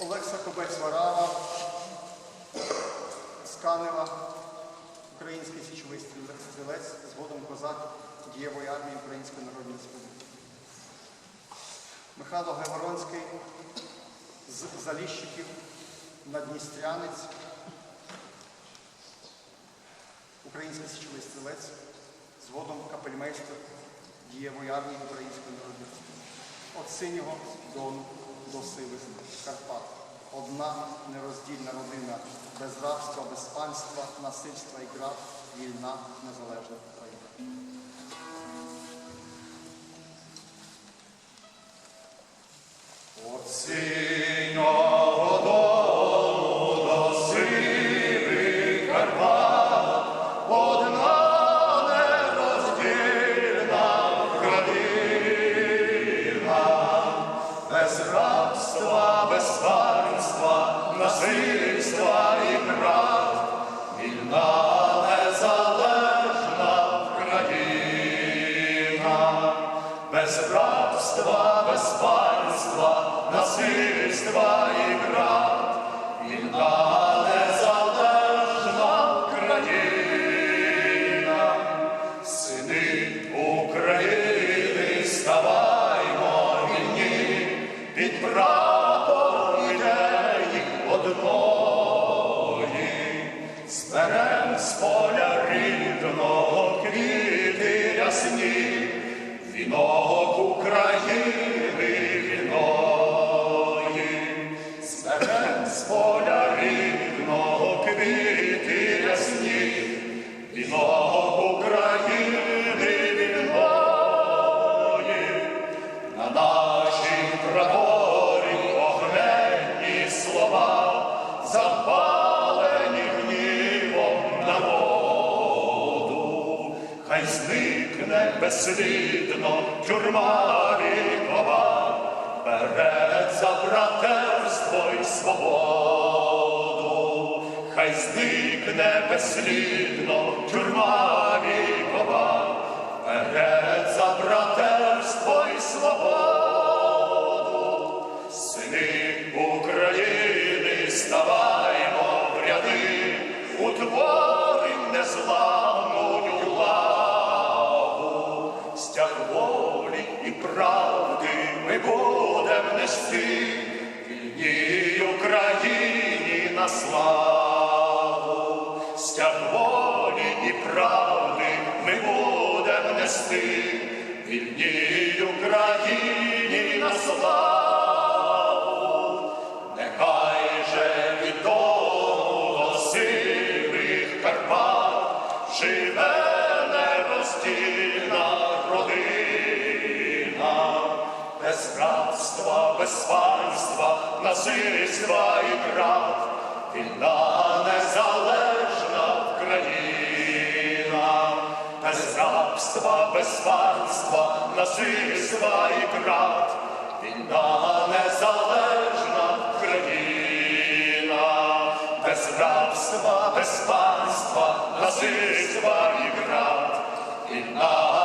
Олекса Кобець Варава з Канева, український січовий стрілець, згодом козак дієвої армії Української Народної Республіки. Михайло Гегоронський з Заліщиків, Надністрянець, український січовий стрілець, згодом капельмейстер дієвої армії Української Народної Республіки. От синього дону до сивих Карпат. Одна нероздільна родина без рабства, без панства, насильства і граб, вільна, незалежна країна. От насильства і крат, вільна незалежна Україна, без рабства, без панства, насильства з поля рідного квіти ясні, вінок України вільної, на нашій прапорі огненні слова, запалені гнівом народу, хай зникне безслідно тюрма вікова, перед за братерство й свободу, хай зникне безслідно тюрма вікова, перед славу, стяг волі і правди ми будем нести, вільній Україні на славу, нехай же від дому до сивих Карпат живе родина, без рабства, без панства, насильства і крат, вільна незалежна Україна, без рабства, без панства, насильства і крат, вільна незалежна Україна, без рабства, без панства, насильства і крат, вільна